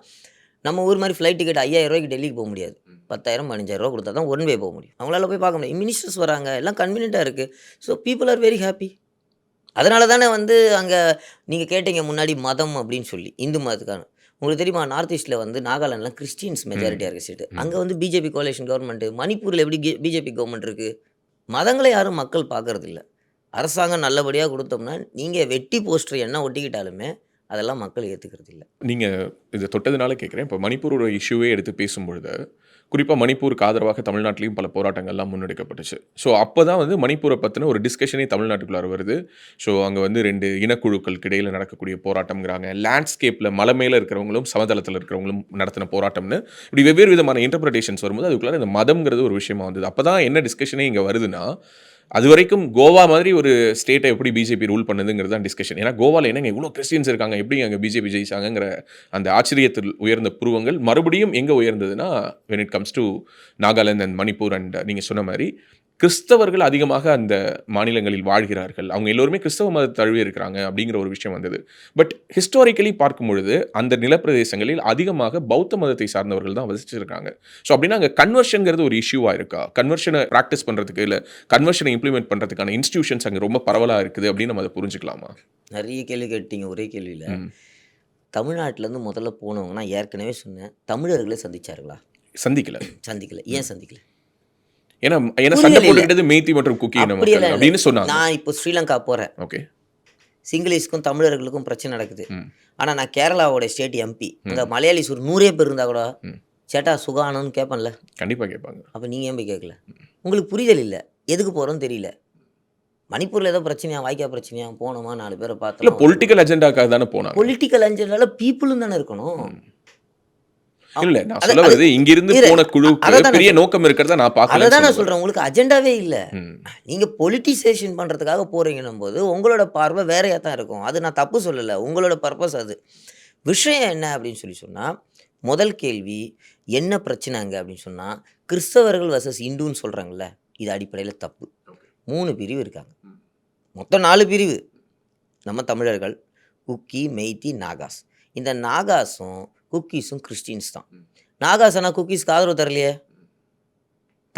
நம்ம ஊர் மாதிரி ஃப்ளைட் டிக்கெட் ஐயாயிரம் ரூபாய்க்கு டெல்லிக்கு போக முடியாது. பத்தாயிரம் பதினஞ்சாயிரம் கொடுத்தா தான் ஒன் வே போக முடியும். அவங்களால போய் பார்க்க முடியும் மினிஸ்டர்ஸ் வராங்க. எல்லாம் கன்வீனியண்ட்டாக இருக்குது so people are very happy அதனால தானே வந்து அங்கே நீங்கள் கேட்டீங்க முன்னாடி மதம் அப்படின்னு சொல்லி இந்து மதத்துக்கான. உங்களுக்கு தெரியுமா நார்த் ஈஸ்ட்டில் வந்து நாகாலாண்டில் கிறிஸ்டியன்ஸ் மெஜாரிட்டியாக இருக்க ஸ்டேட் அங்கே வந்து பிஜேபி கோலேஷன் கவர்மெண்ட்டு மணிப்பூரில் எப்படி பிஜேபி கவர்மெண்ட் இருக்குது மதங்களை யாரும் மக்கள் பார்க்கறதில்ல. அரசாங்கம் நல்லபடியாக கொடுத்தோம்னா நீங்கள் வெட்டி போஸ்டர் என்ன ஒட்டிக்கிட்டாலுமே அதெல்லாம் மக்கள் ஏற்றுக்கிறது இல்லை நீங்கள் இதை தொட்டதுனால கேட்குறேன். இப்போ மணிப்பூரோட இஷ்யூவே எடுத்து பேசும்பொழுது குறிப்பாக மணிப்பூருக்கு ஆதரவாக தமிழ்நாட்டிலையும் பல போராட்டங்கள்லாம் முன்னெடுக்கப்பட்டுச்சு. ஸோ அப்போ தான் வந்து மணிப்பூரை பற்றின ஒரு டிஸ்கஷனே தமிழ்நாட்டுக்குள்ளார வருது. ஸோ அங்கே வந்து ரெண்டு இனக்குழுக்களுக்கு இடையில் நடக்கக்கூடிய போராட்டம்ங்கிறாங்க. லேண்ட்ஸ்கேப்பில் மலை மேலே இருக்கிறவங்களும் சமதளத்தில் இருக்கிறவங்களும் நடத்தின போராட்டம்னு இப்படி வெவ்வேறு விதமான இன்டர்பிரிட்டேஷன்ஸ் வரும்போது அதுக்குள்ளே இந்த மதம்ங்கிறது ஒரு விஷயமா வந்தது. அப்போ தான் என்ன டிஸ்கஷனே இங்கே வருதுன்னா அது வரைக்கும் கோவா மாதிரி ஒரு ஸ்டேட்டை எப்படி பிஜேபி ரூல் பண்ணுதுங்கிறது தான் டிஸ்கஷன் ஏன்னா கோவாவில் என்னங்க இவ்வளோ கிறிஸ்டியன்ஸ் இருக்காங்க? எப்படி அங்கே பிஜேபி ஜெயிச்சாங்கிற அந்த ஆச்சரியத்தில் உயர்ந்த புருவங்கள் மறுபடியும் எங்கே உயர்ந்ததுன்னா when it comes to Nagaland and Manipur and நீங்கள் சொன்ன மாதிரி கிறிஸ்தவர்கள் அதிகமாக அந்த மாநிலங்களில் வாழ்கிறார்கள். அவங்க எல்லோருமே கிறிஸ்தவ மதத்தை தழுவி இருக்கிறாங்க அப்படிங்கிற ஒரு விஷயம் வந்தது. பட் ஹிஸ்டாரிக்கலி பார்க்கும் பொழுது அந்த நிலப்பிரதேசங்களில் அதிகமாக பௌத்த மதத்தை சார்ந்தவர்கள் தான் வசிச்சிருக்காங்க ஸோ அப்படின்னா அங்கே கன்வர்ஷனுங்கிறது ஒரு இஷ்யூவாக இருக்கா? கன்வர்ஷனை ப்ராக்டிஸ் பண்ணுறதுக்கு இல்லை கன்வர்ஷனை இம்ப்ளிமெண்ட் பண்ணுறதுக்கான இன்ஸ்டியூஷன்ஸ் அங்கே ரொம்ப பரவலாக இருக்குது அப்படின்னு நம்ம அதை புரிஞ்சுக்கலாமா? நிறைய கேள்வி கேட்டீங்க ஒரே கேள்வியில். தமிழ்நாட்டிலேருந்து முதல்ல போனவங்க நான் ஏற்கனவே சொன்னேன் தமிழர்களை சந்திச்சார்களா? சந்திக்கல. சந்திக்கல. ஏன் சந்திக்கல? ஏன்னா ஏன்னா சண்டை. போட்டுக்கிட்டது மேத்தி மற்றும் குக்கி. அப்படின்னு சொன்னாங்க. நான் இப்போ ஸ்ரீலங்கா போகிறேன் ஓகே. சிங்களீஸ்க்கும் தமிழர்களுக்கும் பிரச்சனை நடக்குது. ம். ஆனால் நான் கேரளாவோட ஸ்டேட் எம்பி இந்த மலையாளிஸ் ஒரு நூறே பேர் இருந்தால் கூட. சேட்டா சுகானன்னு கேட்பேன்ல. கண்டிப்பாக கேட்பாங்க. அப்போ நீங்கள் ஏன் போய் கேட்கல? உங்களுக்கு புரிதல் இல்லை. எதுக்கு போகிறோன்னு தெரியல. மணிப்பூரில் ஏதோ பிரச்சனையா வாய்க்கா பிரச்சனையா போனோமா நாலு பேரை பார்த்தோம்? பொலிட்டிக்கல் அஜெண்டாக்காக தானே போனாங்க. பொலிட்டிக்கல் அஞ்சனால பீப்புளும் தானே இருக்கணும். இல்ல நான் சொல்ல வருது இங்கிருந்து போன அதைதான் பெரிய நோக்கம் இருக்கிறதா நான் அதை தான் பார்க்கல நான் சொல்கிறேன் உங்களுக்கு அஜெண்டாவே இல்லை. ம். நீங்கள் பொலிட்டிசேஷன் பண்ணுறதுக்காக போகிறீங்கன்னும் போது உங்களோட பார்வை வேறையாக தான் இருக்கும். அது நான் தப்பு சொல்லலை. உங்களோட பர்பஸ் அது. விஷயம் என்ன அப்படின்னு சொல்லி சொன்னால் முதல் கேள்வி என்ன பிரச்சனை அங்கே அப்படின்னு சொன்னால் கிறிஸ்தவர்கள் வர்சஸ் இந்துன்னு சொல்கிறாங்கல்ல இது அடிப்படையில் தப்பு. மூணு பிரிவு இருக்காங்க. மொத்தம் நாலு பிரிவு. நம்ம தமிழர்கள் குக்கி மெய்த்தி நாகாஸ். இந்த நாகாஸும் குக்கீஸும் கிறிஸ்டின்ஸ் தான். நாகாஸ் ஆனால் குக்கீஸ்க்கு ஆதரவு தரலையே?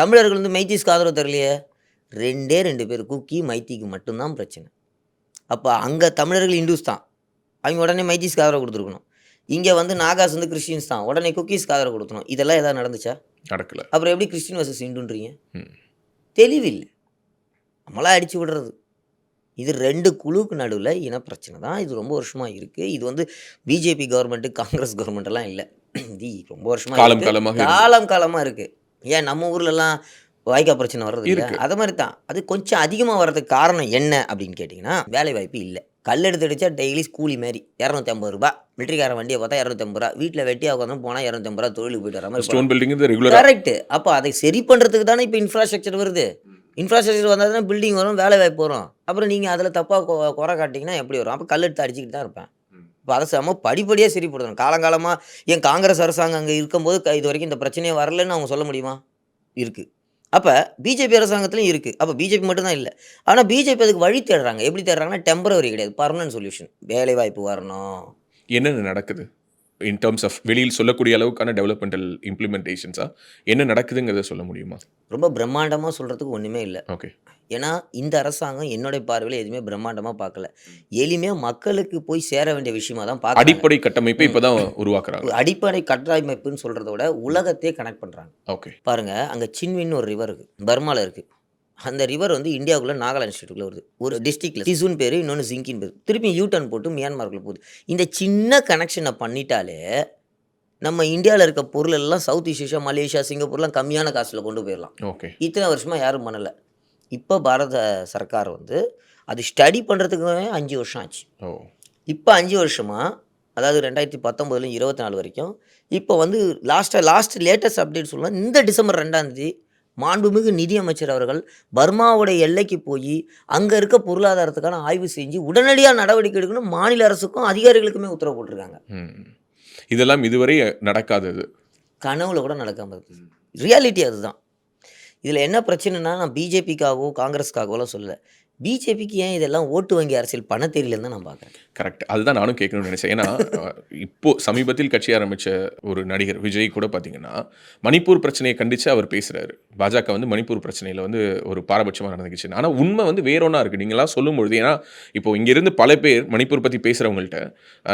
தமிழர்கள் வந்து மைத்திஸ்க்கு ஆதரவு தரலையே? ரெண்டே ரெண்டு பேர் குக்கி மைத்திக்கு மட்டும்தான் பிரச்சனை. அப்போ அங்கே தமிழர்கள் இந்துஸ் தான். அவங்க உடனே மைத்திஸ்க்கு ஆதரவு கொடுத்துருக்கணும். இங்கே வந்து நாகாஸ் வந்து கிறிஸ்டின்ஸ் தான். உடனே குக்கீஸ்க்கு ஆதரவு கொடுக்கணும். இதெல்லாம் எதாவது நடந்துச்சா? நடக்கல. அப்புறம் எப்படி கிறிஸ்டின் வர்சஸ் இந்துன்றீங்க. தெளிவில்லை. நம்மளா அடிச்சு விடுறது. இது ரெண்டு குழுவுக்கு நடுவில் இன பிரச்சனை தான். இது ரொம்ப வருஷமாக இருக்குது இது வந்து பிஜேபி கவர்மெண்ட்டு காங்கிரஸ் கவர்மெண்ட் எல்லாம் இல்லை. இது ரொம்ப வருஷமாக காலம் காலமாக இருக்கு. காலம் காலமாக இருக்குது ஏன் நம்ம ஊர்லலாம் வாய்க்கா பிரச்சனை வர்றது இல்லை. அது மாதிரி தான். அது கொஞ்சம் அதிகமாக வர்றதுக்கு காரணம் என்ன அப்படின்னு கேட்டிங்கன்னா வேலை வாய்ப்பு இல்லை. கல் எடுத்து அடிச்சா டெய்லி கூலி மாதிரி இரநூத்தி ஐம்பது ரூபா மிலிட்ரிக்காரன் வண்டியை பார்த்தா இரநூத்தி ஐம்பது ரூபா வீட்டில் வெட்டியாக உட்காந்து போனால் இரநூத்தி ஐம்பது ரூபா தொழிலுக்கு போயிட்டு வர மாதிரி ஸ்டோன் பில்டிங் ரெகுலரா கரெக்ட் அப்போ அதை சரி பண்ணுறதுக்கு தானே இப்போ இன்ஃப்ராஸ்ட்ரக்சர் வருது? இன்ஃப்ராஸ்ட்ரக்சர் வந்தால் தானே பில்டிங் வரும் வேலை வாய்ப்பு வரும். அப்புறம் நீங்கள் அதில் தப்பாக குறை காட்டிங்கன்னா எப்படி வரும்? அப்போ கல் எடுத்து அடிச்சுக்கிட்டு தான் இருப்பேன். இப்போ அதை செம்ம படிப்படியாக சரிப்படுத்தணும் காலங்காலமாக ஏன் காங்கிரஸ் அரசாங்கம் அங்கே இருக்கும்போது இது வரைக்கும் இந்த பிரச்சனையே வரலன்னு அவங்க சொல்ல முடியுமா? இருக்குது அப்போ பிஜேபி அரசாங்கத்துலையும் இருக்குது அப்போ பிஜேபி மட்டும்தான் இல்லை. ஆனால் பிஜேபி அதுக்கு வழி தேடுறாங்க. எப்படி தேடுறாங்கன்னா டெம்பரவரி கிடையாது. பர்மனன்ட் சொல்யூஷன் வேலை வாய்ப்பு வரணும். என்னென்ன நடக்குது? இன் டர்ம்ஸ் ஆஃப் வெளியில் சொல்லக்கூடிய அளவுக்கான டெவலப்மெண்டல் இம்ப்ளிமெண்டேஷன்ஸா என்ன நடக்குதுங்கிறத சொல்ல முடியுமா? ரொம்ப பிரம்மாண்டமாக சொல்கிறதுக்கு ஒன்றுமே இல்லை. ஓகே ஏன்னா இந்த அரசாங்கம் என்னுடைய பார்வையில் எதுவுமே பிரம்மாண்டமாக பார்க்கல. எளிமையாக மக்களுக்கு போய் சேர வேண்டிய விஷயமா தான் பார்க்க அடிப்படை கட்டமைப்பை இப்பதான் உருவாக்குறாங்க. அடிப்படை கட்டமைப்புன்னு சொல்கிறத விட உலகத்தையே கனெக்ட் பண்ணுறாங்க ஓகே பாருங்க அங்கே சின்வின்னு ஒரு ரிவர் இருக்குது பர்மாவில் இருக்குது அந்த ரிவர் வந்து இந்தியாவுக்குள்ள நாகாலாந்து ஸ்டேட்டுக்குள்ள வருது. ஒரு டிஸ்ட்ரிக்ட்ல சிசுன் பேர் இன்னொன்று ஜிங்கின் பேர். திருப்பி யூ டர்ன் போட்டு மியான்மருக்குள்ள போகுது. இந்த சின்ன கனெக்ஷனை பண்ணிட்டாலே நம்ம இந்தியாவில் இருக்க பொருள் எல்லாம் சவுத் ஈஸ்ட் ஏஷியா மலேசியா சிங்கப்பூர்லாம் கம்மியான காசில் கொண்டு போயிடலாம் ஓகே. இத்தனை வருஷமாக யாரும் பண்ணலை. இப்போ பாரத சர்க்கார் வந்து அது ஸ்டடி பண்ணுறதுக்கு அஞ்சு வருஷம் ஆச்சு. ஓ. இப்போ அஞ்சு வருஷமாக அதாவது ரெண்டாயிரத்தி பத்தொம்போதுல இருபத்தி நாலு வரைக்கும் இப்போ வந்து லாஸ்ட்டாக லாஸ்ட் லேட்டஸ்ட் அப்டேட் சொல்லலாம் இந்த டிசம்பர் ரெண்டாம் தேதி மாண்புமிகு நிதியமைச்சர் அவர்கள் பர்மாவுடைய எல்லைக்கு போய் அங்கே இருக்க பொருளாதாரத்துக்கான ஆய்வு செஞ்சு உடனடியாக நடவடிக்கை எடுக்கணும் மாநில அரசுக்கும் அதிகாரிகளுக்குமே உத்தரவு போட்டிருக்காங்க. இதெல்லாம் இதுவரை நடக்காதது. கனவுல கூட நடக்காம இருக்கு. ரியாலிட்டி அதுதான். இதில் என்ன பிரச்சனைனா நான் பிஜேபிக்காகவோ காங்கிரஸ்க்காகவோலாம் சொல்லல. பிஜேபிக்கு ஏன் இதெல்லாம் ஓட்டு வங்கி அரசியல் பண்ண தெரியலன்னு தான் நான் பார்க்குறேன். கரெக்ட் அதுதான் நானும் கேட்கணும்னு நினைச்சேன். ஏன்னா இப்போ சமீபத்தில் கட்சி ஆரம்பித்த ஒரு நடிகர் விஜய் கூட பார்த்தீங்கன்னா மணிப்பூர் பிரச்சனையை கண்டித்து அவர் பேசுகிறாரு பாஜக வந்து மணிப்பூர் பிரச்சனையில் வந்து ஒரு பாரபட்சமாக நடந்துக்கிச்சு ஆனால் உண்மை வந்து வேற ஒன்றா இருக்குது நீங்களாம் சொல்லும்பொழுது ஏன்னா இப்போ இங்கேருந்து பல பேர் மணிப்பூர் பற்றி பேசுகிறவங்கள்ட்ட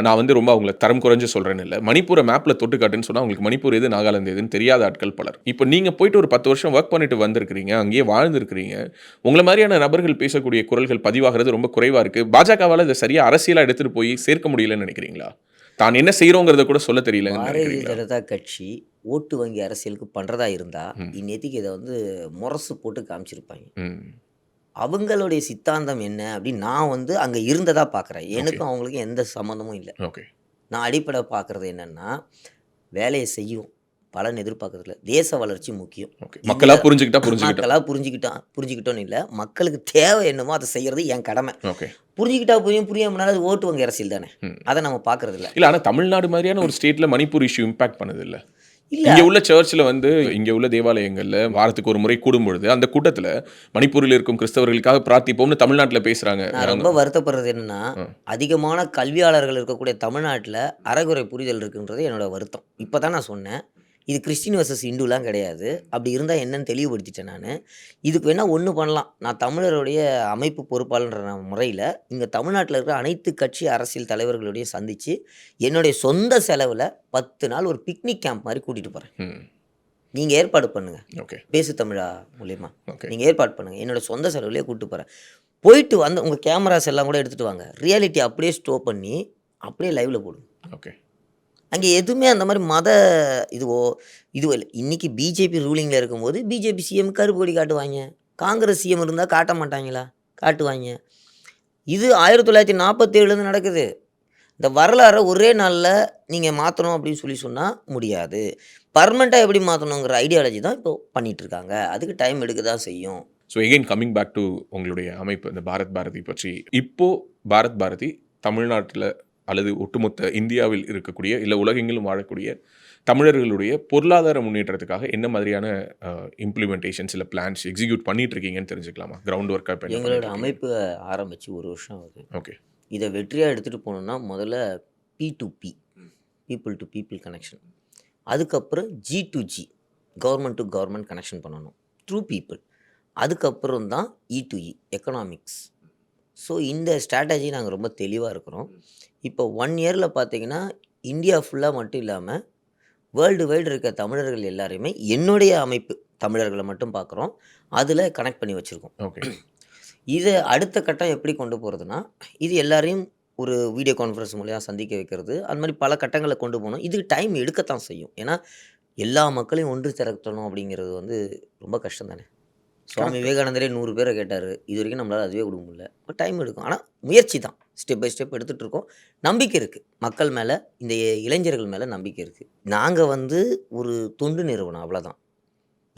நான் வந்து ரொம்ப அவங்கள தரம் குறைஞ்சு சொல்கிறேன்னு இல்லை. மணிப்பூரை மேப்பில் தொட்டு காட்டுன்னு சொன்னால் உங்களுக்கு மணிப்பூர் எது நாகாலாந்து எதுன்னு தெரியாத ஆட்கள் பலர். இப்போ நீங்கள் போயிட்டு ஒரு பத்து வருஷம் ஒர்க் பண்ணிட்டு வந்திருக்கிறீங்க அங்கேயே வாழ்ந்துருக்கிறீங்க. உங்களை மாதிரியான நபர்கள் பேசக்கூடிய குரல்கள் பதிவாகிறது ரொம்ப குறைவாக இருக்குது பாஜகவால் இதை சரியாக அரசியலாக எடுத்துகிட்டு போய் சேர்க்க முடியலன்னு நினைக்கிறீங்களா? தான் என்ன செய்கிறோங்கிறத கூட சொல்ல தெரியலன்னு பாரதிய ஜனதா கட்சி ஓட்டு வங்கி அரசியலுக்கு பண்ணுறதா இருந்தால் ம். இந்நேத்திக்கு இதை வந்து முரசு போட்டு காமிச்சிருப்பாங்க? அவங்களுடைய சித்தாந்தம் என்ன அப்படின்னு நான் வந்து அங்கே இருந்ததா பார்க்குறேன் எனக்கும் அவங்களுக்கும் எந்த சம்மந்தமும் இல்லை. நான் அடிப்படை பார்க்குறது என்னென்னா வேலையை செய்யும். பலன் எதிர்பார்க்கறதுல. தேச வளர்ச்சி முக்கியம். மக்களாக புரிஞ்சுக்கிட்டா புரிஞ்சுக்கிட்டா மக்களாக புரிஞ்சுக்கிட்டான் புரிஞ்சுக்கிட்டோன்னு இல்லை. மக்களுக்கு தேவை என்னமோ அதை செய்யறது என் கடமை. ஓகே. புரிஞ்சுக்கிட்டா புரியும் புரியாமனால அது ஓட்டு வங்கி அரசியல் தானே. அதை நம்ம பார்க்கறது இல்லை. இல்லை ஆனால் தமிழ்நாடு மாதிரியான ஒரு ஸ்டேட்டில் மணிப்பூர் இஷ்யூ இம்பாக்ட் பண்ணுது இல்லை. இங்க உள்ள சர்ச்சில் வந்து இங்க உள்ள தேவாலயங்கள்ல வாரத்துக்கு ஒரு முறை கூடும் பொழுது அந்த கூட்டத்துல மணிப்பூரில் இருக்கும் கிறிஸ்தவர்களுக்காக பிரார்த்திப்போம்னு தமிழ்நாட்டுல பேசுறாங்க. ரொம்ப வருத்தப்படுறது என்னன்னா. அதிகமான கல்வியாளர்கள் இருக்கக்கூடிய தமிழ்நாட்டில் அறகுறை புரிதல் இருக்குன்றது என்னோட வருத்தம். இப்போ தான் நான் சொன்னேன். இது கிறிஸ்டின் வர்சஸ் இந்துலாம் கிடையாது. அப்படி இருந்தால் என்னன்னு தெளிவுபடுத்திட்டேன் நான். இதுக்கு வேணால் ஒன்று பண்ணலாம். நான் தமிழருடைய அமைப்பு பொறுப்பாளன்ற முறையில் இங்கே தமிழ்நாட்டில் இருக்கிற அனைத்து கட்சி அரசியல் தலைவர்களுடைய சந்தித்து என்னுடைய சொந்த செலவில் பத்து நாள் ஒரு பிக்னிக் கேம்ப் மாதிரி கூட்டிகிட்டு போகிறேன் நீங்கள் ஏற்பாடு பண்ணுங்கள் ஓகே. பேசு தமிழா மூலியமா. ஓகே. நீங்கள் ஏற்பாடு பண்ணுங்கள் என்னோட சொந்த செலவுலேயே கூப்பிட்டு போகிறேன் போயிட்டு வந்து உங்கள் கேமராஸ் எல்லாம் கூட எடுத்துகிட்டு வாங்க. ரியாலிட்டி அப்படியே ஸ்டோ பண்ணி அப்படியே லைவில் போடுங்க. ஓகே. அங்கே எதுவுமே அந்த மாதிரி மத இதுவோ இதுவோ இல்லை. இன்றைக்கி பிஜேபி ரூலிங்கில் இருக்கும்போது பிஜேபி சிஎம் கருப்பு கொடி காட்டுவாங்க. காங்கிரஸ் சிஎம் இருந்தால் காட்ட மாட்டாங்களா? காட்டுவாங்க. இது ஆயிரத்தி தொள்ளாயிரத்தி நாற்பத்தேழுலேருந்து நடக்குது. இந்த வரலாறை ஒரே நாளில் நீங்கள் மாற்றணும் அப்படின்னு சொல்லி சொன்னால் முடியாது. பர்மனெண்ட்டாக எப்படி மாற்றணுங்கிற ஐடியாலஜி தான் இப்போ பண்ணிகிட்ருக்காங்க இருக்காங்க அதுக்கு டைம் எடுக்க தான் செய்யும். So again coming back to உங்களுடைய அமைப்பு இந்த பாரத் பாரதி பற்றி. இப்போது பாரத் பாரதி தமிழ்நாட்டில் அல்லது ஒட்டுமொத்த இந்தியாவில் இருக்கக்கூடிய இல்லை உலகெங்கிலும் வாழக்கூடிய தமிழர்களுடைய பொருளாதார முன்னேற்றத்துக்காக என்ன மாதிரியான இம்ப்ளிமெண்டேஷன்ஸ் இல்லை பிளான்ஸ் எக்ஸிக்யூட் பண்ணிட்டு இருக்கீங்கன்னு தெரிஞ்சுக்கலாமா? கிரவுண்ட் ஒர்க்காக எங்களோட அமைப்பு ஆரம்பித்து ஒரு வருஷம் ஆகுது. ஓகே. இதை வெற்றியாக எடுத்துகிட்டு போகணுன்னா முதல்ல P to P people to people connection அதுக்கப்புறம் G to G government to government connection பண்ணணும். த்ரூ பீப்புள் அதுக்கப்புறம் தான் E to E economics so இந்த ஸ்ட்ராட்டஜி நாங்கள் ரொம்ப தெளிவாக இருக்கிறோம். இப்போ ஒன் இயரில் பார்த்தீங்கன்னா இந்தியா ஃபுல்லாக மட்டும் இல்லாமல் வேர்ல்டு வைடு இருக்க தமிழர்கள் எல்லாரையுமே என்னுடைய அமைப்பு தமிழர்களை மட்டும் பார்க்குறோம். அதில் கனெக்ட் பண்ணி வச்சுருக்கோம். ஓகே இதை அடுத்த கட்டம் எப்படி கொண்டு போகிறதுனா இது எல்லாரையும் ஒரு வீடியோ கான்ஃபரன்ஸ் மூலியம் சந்திக்க வைக்கிறது. அந்த மாதிரி பல கட்டங்களை கொண்டு போகணும். இதுக்கு டைம் எடுக்கத்தான் செய்யும். ஏன்னா எல்லா மக்களையும் ஒன்று திரட்டணும் அப்படிங்கிறது வந்து ரொம்ப கஷ்டம் தானே சுவாமி விவேகானந்தரே நூறு பேரை கேட்டார். இது வரைக்கும் நம்மளால் அதுவே கொடுக்க முடியல. டைம் எடுக்கும். ஆனால் முயற்சி தான். ஸ்டெப் பை ஸ்டெப் எடுத்துகிட்டு இருக்கோம். நம்பிக்கை இருக்குது மக்கள் மேலே இந்த இளைஞர்கள் மேலே நம்பிக்கை இருக்குது நாங்கள் வந்து ஒரு தொண்டு நிறுவனம். அவ்வளோதான்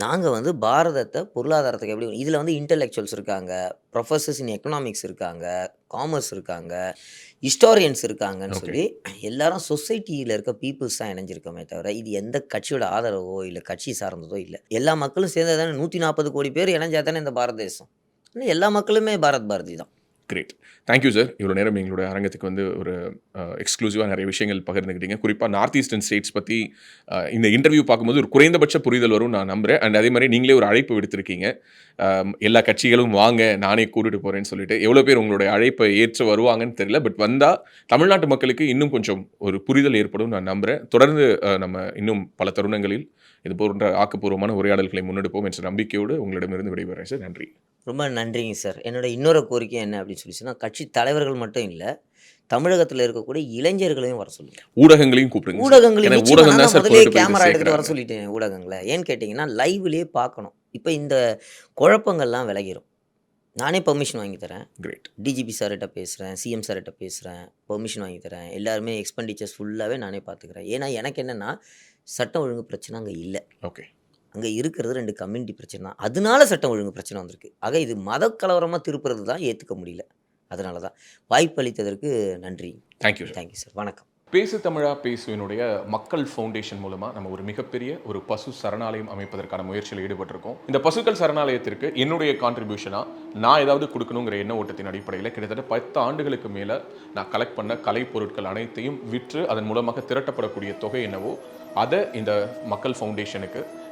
நாங்கள் வந்து பாரதத்தை பொருளாதாரத்துக்கு எப்படி இதில் வந்து இன்டெலெக்சுவல்ஸ் இருக்காங்க ப்ரொஃபஸர்ஸ் இன் எக்கனாமிக்ஸ் இருக்காங்க காமர்ஸ் இருக்காங்க ஹிஸ்டாரியன்ஸ் இருக்காங்கன்னு. சொல்லி எல்லாரும் சொசைட்டியில் இருக்க பீப்புள்ஸ் தான் இணைஞ்சிருக்கோமே தவிர இது எந்த கட்சியோட ஆதரவோ இல்லை கட்சி சார்ந்ததோ இல்லை. எல்லா மக்களும் சேர்ந்து தானே நூற்றி நாற்பது கோடி பேர் இணைஞ்சா தானே இந்த பாரத தேசம்? எல்லா மக்களுமே பாரத் பாரதி தான். கிரேட் தேங்க்யூ சார் இவ்வளோ நேரம் எங்களோட அரங்கத்துக்கு வந்து ஒரு எக்ஸ்க்ளூசிவாக நிறைய விஷயங்கள் பகிர்ந்துக்கிட்டீங்க குறிப்பாக நார்த் ஈஸ்டர்ன் ஸ்டேட்ஸ் பற்றி இந்த இன்டர்வியூ பார்க்கும்போது ஒரு குறைந்தபட்ச புரிதல் வரும் நான் நம்புறேன். அண்ட் அதே மாதிரி நீங்களே ஒரு அழைப்பு விடுத்திருக்கீங்க. எல்லா கட்சிகளும் வாங்க நானே கூட்டிட்டு போகிறேன்னு சொல்லிட்டு எவ்வளோ பேர் உங்களுடைய அழைப்பை ஏற்று வருவாங்கன்னு தெரியல. பட் வந்தால் தமிழ்நாட்டு மக்களுக்கு இன்னும் கொஞ்சம் ஒரு புரிதல் ஏற்படும் நான் நம்புறேன். தொடர்ந்து நம்ம இன்னும் பல தருணங்களில் இது போன்ற ஆக்கப்பூர்வமான உரையாடல்களை முன்னெடுப்போம் என்ற நம்பிக்கையோடு உங்களிடமிருந்து விடைபெறேன் சார் நன்றி. ரொம்ப நன்றிங்க சார். என்னோட இன்னொரு கோரிக்கை என்ன அப்படின்னு சொல்லி சொன்னா கட்சி தலைவர்கள் மட்டும் இல்லை தமிழகத்தில் இருக்கக்கூடிய இளைஞர்களையும் வர சொல்லுங்க. ஊடகங்களையும் கூப்பிடுங்க. ஊடகங்களையும் ஊடகம் தான் கேமரா எடுத்துட்டு வர. சொல்லிட்டேன் ஊடகங்களை. ஏன்னு கேட்டிங்கன்னா லைவ்லேயே பார்க்கணும். இப்போ இந்த குழப்பங்கள்லாம் விலகிரும். நானே பெர்மிஷன் வாங்கி தரேன். கிரேட் டிஜிபி சார்கிட்ட பேசுகிறேன் சிஎம் சார்கிட்ட பேசுகிறேன் பெர்மிஷன் வாங்கி தரேன். எல்லாருமே எக்ஸ்பெண்டிச்சர்ஸ் ஃபுல்லாகவே நானே பார்த்துக்கிறேன். ஏன்னா எனக்கு என்னென்னா சட்டம் ஒழுங்கு பிரச்சனை அங்கே இல்லை. ஓகே அங்கே இருக்கிறது ரெண்டு கம்யூனிட்டி பிரச்சனை தான். அதனால சட்டம் ஒழுங்கு பிரச்சனை வந்திருக்கு. ஆக இது மத கலவரமாக திருப்புறது தான் ஏற்றுக்க முடியல. அதனால தான். வாய்ப்பு அளித்ததற்கு நன்றி. தேங்க்யூ தேங்க்யூ சார் வணக்கம். பேசு தமிழா பேசுவினுடைய மக்கள் ஃபவுண்டேஷன் மூலமா நம்ம ஒரு மிகப்பெரிய ஒரு பசு சரணாலயம் அமைப்பதற்கான முயற்சியில் ஈடுபட்டிருக்கோம். இந்த பசுக்கள் சரணாலயத்திற்கு என்னுடைய கான்ட்ரிபியூஷனா நான் ஏதாவது கொடுக்கணுங்கிற எண்ண ஓட்டத்தின் அடிப்படையில் கிட்டத்தட்ட பத்து ஆண்டுகளுக்கு மேல நான் கலெக்ட் பண்ண கலை பொருட்கள் அனைத்தையும் விற்று அதன் மூலமாக திரட்டப்படக்கூடிய தொகை என்னவோ அதை இந்த மக்கள் ஃபவுண்டேஷனுக்கு